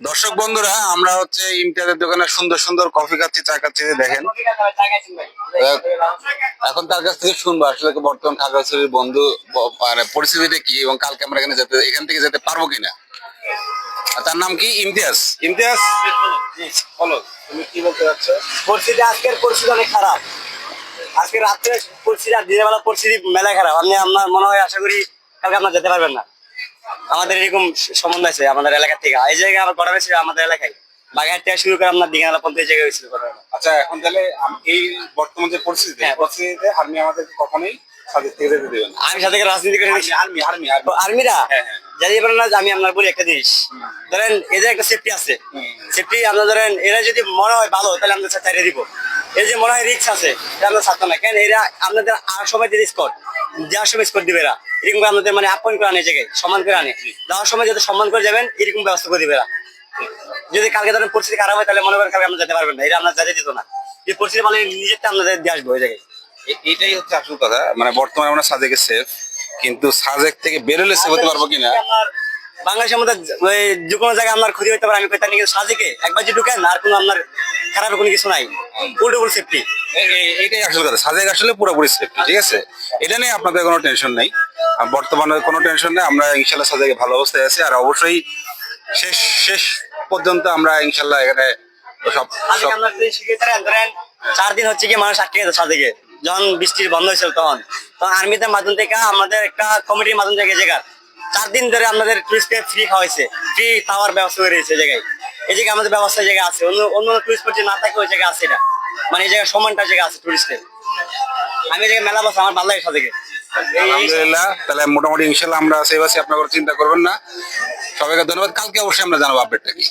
দর্শক বন্ধুরা আমরা হচ্ছে ইমতিয়াজের দোকানে সুন্দর সুন্দর কফি খাচ্ছি চা খাচ্ছি দেখেন। এখন তার কাছ থেকে শুনব আসলে বর্তমান খাগড়াছড়ির বন্ধু মানে পরিস্থিতিটা কি এবং কালকে আমরা এখানে যেতে এখান থেকে যেতে পারব কিনা? তার নাম কি? ইমতিয়াজ। ইমতিয়াজ? বলো তুমি কি বলতে চাচ্ছ? পরিস্থিতি আজকের পরিস্থিতি অনেক খারাপ। আজকে রাত্রে পরিস্থিতি আর দিনের বেলা পরিস্থিতি মেলা খারাপ। আপনি আপনার মনে হয় আশা করি কালকে আপনার যেতে পারবেন না। আমাদের এরকম সম্বন্ধ আছে আমাদের এলাকা থেকে। এই জায়গায় আবার করা হয়েছিল আমাদের এলাকায়। বাগেরহাট থেকে শুরু করে আপনার দিঘানালা পর্যন্ত এই জায়গায় হয়েছিল। আচ্ছা এখন তাহলে এই বর্তমান যে পরিস্থিতি হ্যাঁ। পরিস্থিতিতে আর্মি আমাদেরকে কখনোই সাথে থেকে যেতে দেবেন আমি সাথে রাজনীতি করে আর্মি আর্মি আর্মিরা না আমি আপনার বলি একটা জিনিস। ধরেন এদের একটা সেফটি আছে। সেফটি আপনার ধরেন এরা যদি মনে হয় ভালো তাহলে আমাদের ছাড়িয়ে দিব। এর যে মনে হয় রিক্স আছে এটা আমরা ছাড়তাম না। কেন? এরা আপনাদের আর সময় দিতে স্কট যাওয়ার সময় স্কট দিবে এরা এরকম আপনাদের মানে আপন করে আনে জায়গায় সম্মান করে আনে। যাওয়ার সময় যাতে সম্মান করে যাবেন এরকম ব্যবস্থা করে দিবে এরা। যদি কালকে ধরেন পরিস্থিতি খারাপ হয় তাহলে মনে করেন কালকে আমরা যেতে পারবেন না। এটা আপনার যেতে দিত না। এই পরিস্থিতি মানে নিজেরটা আপনাদের দিয়ে আসব ওই জায়গায়। এটাই হচ্ছে আসল কথা। মানে বর্তমানে আমরা সাজেকে সেফ কিন্তু সাজেক থেকে বেরোলে সেভ হতে পারব কিনা? বাংলাদেশের মধ্যে যে কোনো জায়গায় আপনার ক্ষতি হতে পারে আমি সাজেকে একবার যে ঢুকেন আর কোনো আপনার খারাপ কোনো কিছু নাই। সেফটি এটাই আসল কথা। সাজেক আসলে পুরোপুরি সেফটি ঠিক আছে? এটা নিয়ে আপনাদের কোনো টেনশন নেই। বর্তমানে কোনো টেনশন নেই। আমরা ইনশাল্লাহ সাজেকে ভালো অবস্থায় আছি। আর অবশ্যই শেষ শেষ পর্যন্ত আমরা ইনশাল্লাহ এখানে সব ধরেন চার দিন হচ্ছে কি মানুষ আটকে গেছে সাজেকে। যখন বৃষ্টির বন্ধ হয়েছিল তখন। তখন আর্মিদের মাধ্যম থেকে আমাদের একটা কমিটির মাধ্যম থেকে জায়গা চার দিন ধরে আমাদের টুরিস্টকে ফ্রি খাওয়াইছে ফ্রি খাওয়ার ব্যবস্থা করে দিয়েছে জায়গায়। এই জায়গায় আমাদের ব্যবস্থা জায়গা আছে, অন্য অন্য টুরিস্ট যে না থাকে ওই জায়গায় আছে না মানে এই জায়গায় সমানটা জায়গা আছে টুরিস্টের আমি এই জায়গায় মেলা বসে, আমার ভালো লাগে সাথে আলহামদুলিল্লাহ, তাহলে মোটামুটি ইনশাল্লাহ আমরা সেই আছি আপনার চিন্তা করবেন না। সবাইকে ধন্যবাদ, কালকে অবশ্যই আমরা জানাব আপডেটটা কি।